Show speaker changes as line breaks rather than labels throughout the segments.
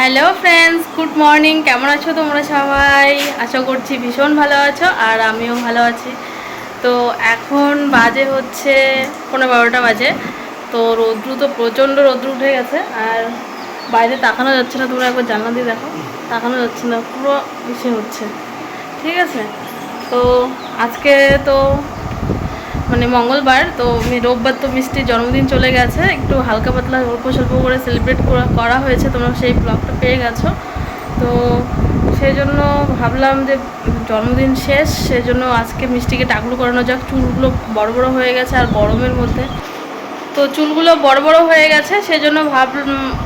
Hello friends good morning কেমন আছো তোমরা সবাই? আশা করছি ভীষণ ভালো আছো আর আমিও ভালো আছি। তো এখন বাজে হচ্ছে পনেরো বারোটা বাজে। তো রৌদ্রু তো প্রচণ্ড রৌদ্র উঠে গেছে আর বাইরে তাকানো যাচ্ছে না। তোমরা একবার জানলা দিয়ে দেখো। তাকানো যাচ্ছে না। পুরো বেশি হচ্ছে। ঠিক আছে? তো আজকে তো মানে মঙ্গলবার, তো রোববার তো মিষ্টির জন্মদিন চলে গেছে। একটু হালকা পাতলা অল্প স্বল্প করে সেলিব্রেট করা হয়েছে, তোমরা সেই ব্লগটা পেয়ে গেছো। তো সেই জন্য ভাবলাম যে জন্মদিন শেষ সেজন্য আজকে মিষ্টিকে টাকলু করানো যাক। চুলগুলো বড় বড় হয়ে গেছে আর গরমের মধ্যে। তো চুলগুলো বড় বড় হয়ে গেছে সেই জন্য ভাব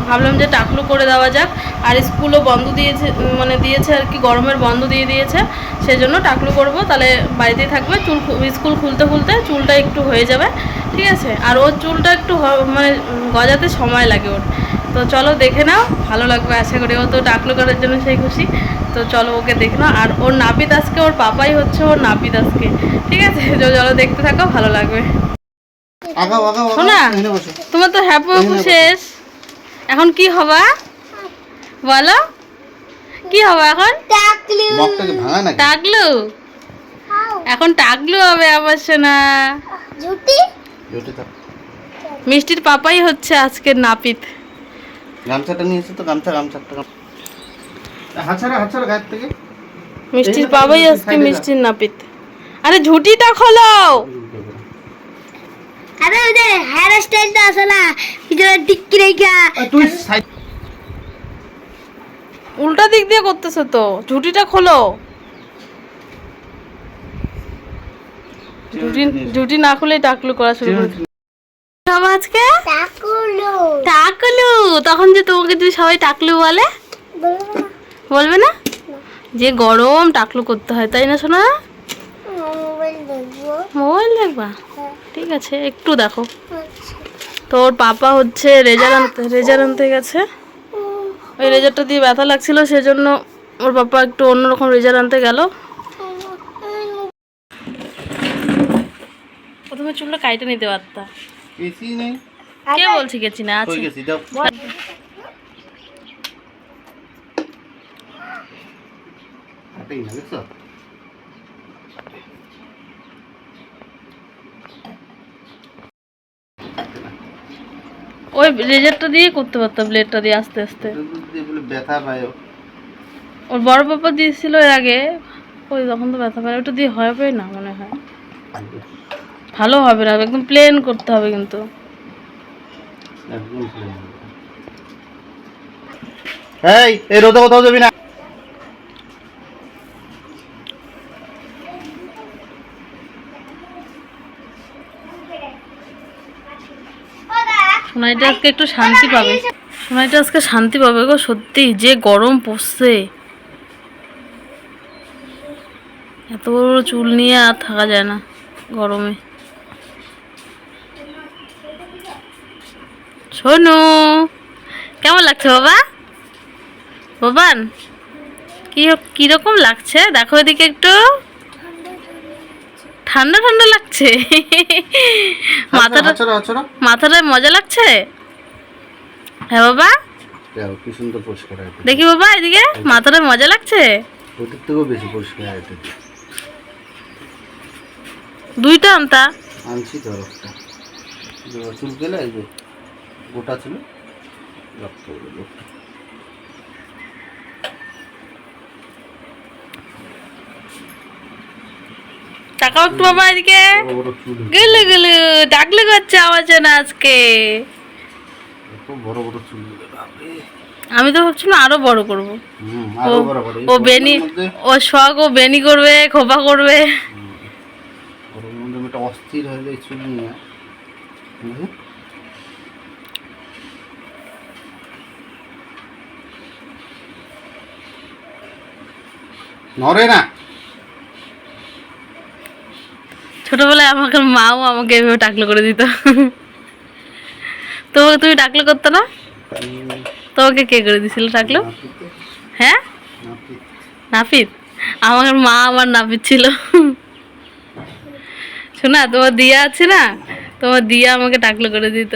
ভাবলাম যে টাকলু করে দেওয়া যাক। আর স্কুলও বন্ধ দিয়েছে মানে দিয়েছে আর কি, গরমের বন্ধ দিয়ে দিয়েছে সেই জন্য টাকলু করব। তাহলে বাড়িতেই থাকবে, চুল স্কুল খুলতে খুলতে চুলটা একটু হয়ে যাবে, ঠিক আছে? আর ওর চুলটা একটু মানে গজাতে সময় লাগে ওর। তো চলো দেখে নাও, ভালো লাগবে, আশা করি ও তো টাকলু করার জন্য সেই খুশি। তো চলো ওকে দেখে নাও। আর ওর নাপিত আজকে, ওর পাপাই হচ্ছে ওর নাপিত আজকে, ঠিক আছে? চলো দেখতে থাকো, ভালো লাগবে।
আগাও আগাও আগাও।
শোনা? তোমার তো হ্যাপু শেষ। এখন কি হবা? বলো। কি হবে এখন?
মগটাকে ভাঙা নাকি?
টাকলু। এখন টাকলু হবে সোনা
জোটে? থাক
মিষ্টির পাপাই হচ্ছে আজকের নাপিত।
গামছাটা নিয়ে এসো তো গামছা গামছা একটা গাম- হাতছাড়া হাতছাড়া গায়ের থেকে।
মিষ্টির পাপাই আজকে মিষ্টির নাপিত। আরে ঝুটিটা খোলো।
আরে ওই যে হেয়ার স্টাইলটা আছে না পিছনে টিক্কি রেখা?
তুই
উল্টা দিক দিয়ে করতেছো তো ঝুটিটা খোলো। ঝুটি ঝুটি না খুলেই টাকলু করা শুরু করে সব আজকে?
টাকুলো।
টাকলু? তখন যে তোমাকে যদি সবাই টাকলু বলে? বলবে না? যে গরম টাকলু করতে হয় তাই না শোনা
মোবাইল
মোবাইল দেখবা? ঠিক আছে একটু দেখো। তো ওর পাপা হচ্ছে রেজার আনতে রেজার আনতে গেছে। ওই রেজারটা দিয়ে ব্যথা লাগছিল সেজন্য ওর পাপা একটু অন্যরকম রেজার আনতে গেল। প্রথমে চুলটা কাইটে নিতে পারতা। কে বলছি গেছি না আছে?
দেখছ?
ওই রেজারটা দিয়ে করতে পারতাম ব্লেডটা দিয়ে আস্তে আস্তে।
ব্যথা পায়
ওর বড় পাপা দিয়েছিল এর আগে, ওই তখন তো ব্যথা পায় ওটা দিয়ে হবে না মনে হয়। ভালো হবে না, একদম প্লেন করতে হবে কিন্তু।
এই রোদে কোথাও যাবি না?
সোনাইটা আজকে একটু শান্তি পাবে। সোনাইটা আজকে শান্তি পাবে গো, সত্যি, যে গরম পড়ছে। এত বড় চুল নিয়ে আর থাকা যায় না গরমে। শোনো কেমন লাগছে বাবা? বাবান কি কীরকম লাগছে? দেখো এদিকে একটু। ঠান্ডা ঠান্ডা লাগছে। মাথাটা
হাতছাড়া হাতছাড়া
মাথাটায় মজা লাগছে? হ্যাঁ বাবা।
কি সুন্দর পরিষ্কার
দেখি বাবা এদিকে মাথাটায় মজা লাগছে?
ওদের থেকেও বেশি পরিষ্কার এটা।
দুইটা আনতা?
আনছি তো যে চুল গেলে গোটা ছিল রক্ত
তাকাও একটু বাবা এদিকে। ডাকলে করছে আজকে। আমি তো ভাবছিলাম আরও বড় করব। ও বেনি, ও শখ, ও বেনি করবে, খোপা করবে।
অস্থির চুল নিয়ে না।
ছোটবেলায় আমাকে মাও আমাকে এভাবে টাকলো করে দিত। তোমাকে তুমি টাকলো করতো না? তোমাকে কে করে দিছিল টাকলো? হ্যাঁ?
নাপিত।
আমার মা আমার নাপিত ছিল। শোনা তোমার দিয়া আছে না? তোমার দিয়া আমাকে টাকলো করে দিত।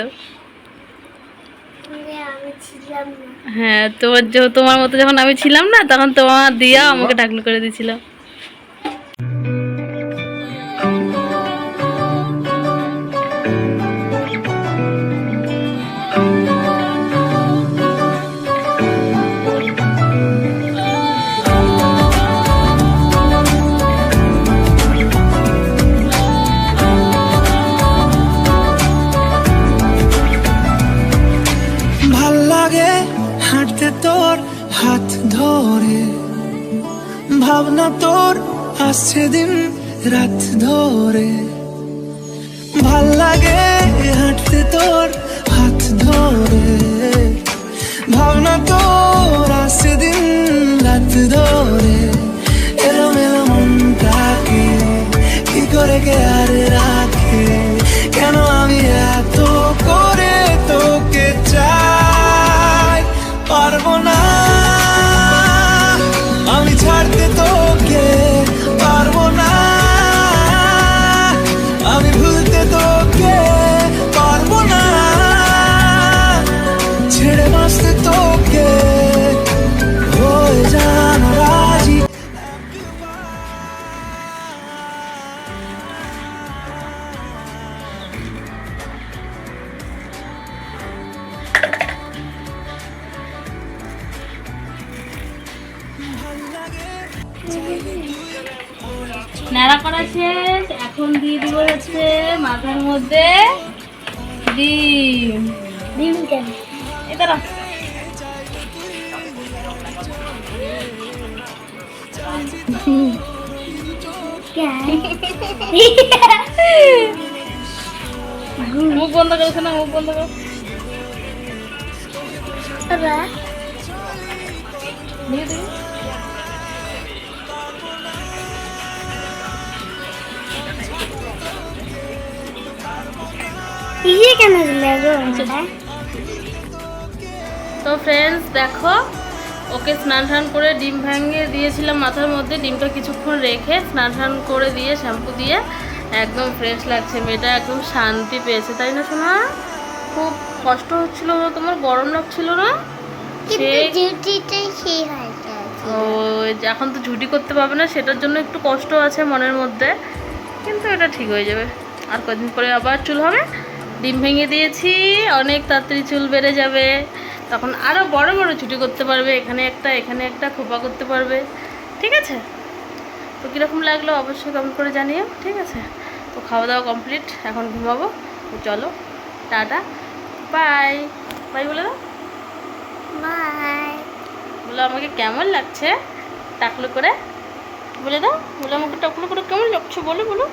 হ্যাঁ তোমার যো- তোমার মতো যখন আমি ছিলাম না তখন তোমার দিয়া আমাকে টাকলু করে দিয়েছিল
ভাবনা তোর আসছে দিন রাত ধরে। ভালো লাগে হাঁটতে তোর হাত ধরে। ভাবনা তোর আসছে দিন রাত ধরে। এলো মেলো মনটাকে কি করে কে আর
শেষ। এখন দিয়ে দিব হচ্ছে মাথার মধ্যে ডিম।
ডিম কেন?
দাঁড়া মুখ বন্ধ করেছে না মুখ বন্ধ করো। দিয়ে
ইয়ে কেন গো
তো ফ্রেন্ডস দেখো ওকে স্নান টান করে ডিম ভাঙিয়ে দিয়েছিলাম মাথার মধ্যে। ডিমটা কিছুক্ষণ রেখে স্নান টান করে দিয়ে শ্যাম্পু দিয়ে একদম ফ্রেশ লাগছে। মেয়েটা একদম শান্তি পেয়েছে তাই না শোনা খুব কষ্ট হচ্ছিল না তোমার গরম লাগছিল না? ও এখন তো ঝুটি করতে পারবে না সেটার জন্য একটু কষ্ট আছে মনের মধ্যে। কিন্তু এটা ঠিক হয়ে যাবে। আর কদিন পরে আবার চুল হবে। ডিম ভেঙে দিয়েছি অনেক তাড়াতাড়ি চুল বেড়ে যাবে। তখন আরও বড় বড় ছুটি করতে পারবে এখানে একটা এখানে একটা খোপা করতে পারবে। ঠিক আছে? তো কীরকম লাগল অবশ্যই কমেন্ট করে জানিও ঠিক আছে? তো খাওয়া দাওয়া কমপ্লিট এখন ঘুমাবো। তো চলো টাটা। বাই বাই বলে দাও।
বাই
বলো আমাকে কেমন লাগছে? টাকলো করে। বলে দাও। বলে আমাকে টাকলো করে কেমন লাগছে? বলো বলো।